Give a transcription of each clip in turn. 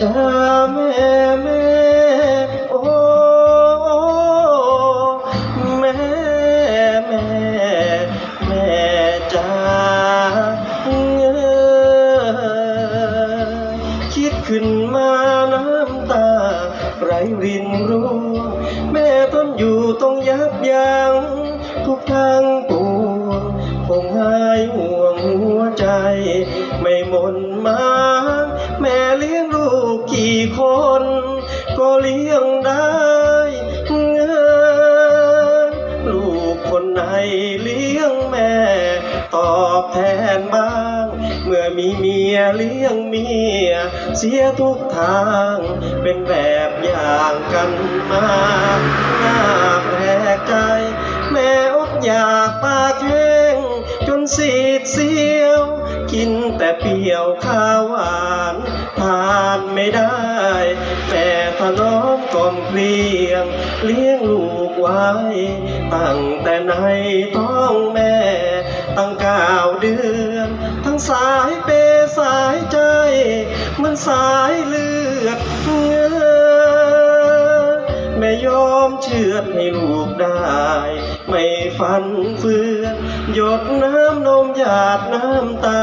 จ้าแม่แม่โอ้แม่แม่แม่จ้าเอ้ยคิดขึ้นมาน้ำตาไหลรินร่วแม่ทนอยู่ต้องยับยั้งทุกทางปวงคงหายห่วงหัวใจ ไม่หมนมา คนก็เลี้ยงได้เงินลูกคนไหนเลี้ยงแม่ ตอบแทนบ้าง เมื่อมีเมียเลี้ยงเมีย เสียทุกทางเป็นแบบอย่างกันมาน่าแปลกใจ แม่อดอยากปากแห้งจนสีดเสียว กินแต่เปรี้ยวข้าวหวานทานไม่ได้ ถนอมกล่อมเพลียง เลี้ยงลูกไว้ ตั้งแต่ในท้องแม่ ตั้งเก้าเดือน ทั้งสายเปสายใจ มันสายเลือดเงอแม่ยอมเชื่อให้ลูกได้ ไม่ฟันเฟือนหยดน้ำนมหยาดน้ำตา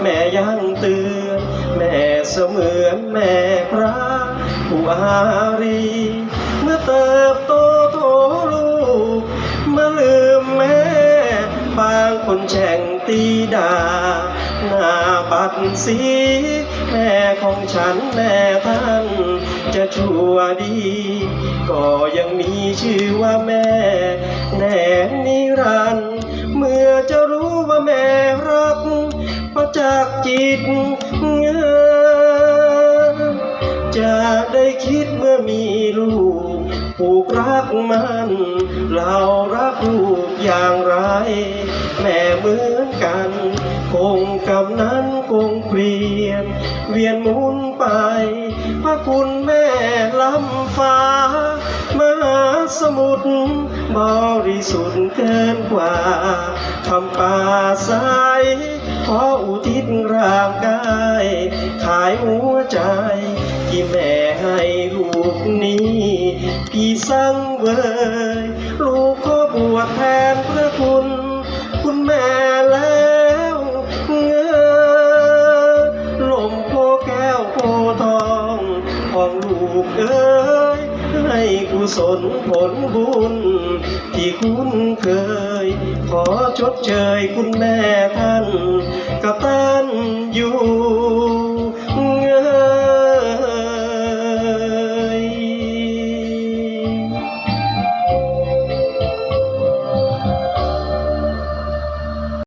แม่ยังเตือน แม่เสมือนแม่พระ ผู้อารี เมื่อเติบโตโตลูกมาลืมแม่บางคนแช่งตีด่าหน้าบัดสีแม่ของฉันแม่ท่าน จะชั่วดี ก็ยังมีชื่อว่าแม่แน่นิรันด์เมื่อจะรู้ว่าแม่รักประจักษ์จิตเงอจะ คิดเมื่อมีลูกผูกรักมัน เรารักลูกอย่างไร แม่เหมือนกัน คงกับนั้นคงเปลี่ยน เวียนหมุนไป พระคุณแม่ล้ำฟ้ามหาสมุทรบริสุทธิ์เกินกว่าคำป่าใสขออุทิศร่างกาย ขายหัวใจที่แม่ กนี้พี่สั่งเวยลูกขอบวชแทนพระคุณ คุณแม่แล้วเงอลมโพแก้วโพทองของลูกเอ้ยให้กุศลผลบุญ ที่คุณเคย ขอชดเชยคุณแม่ท่านกับท่าน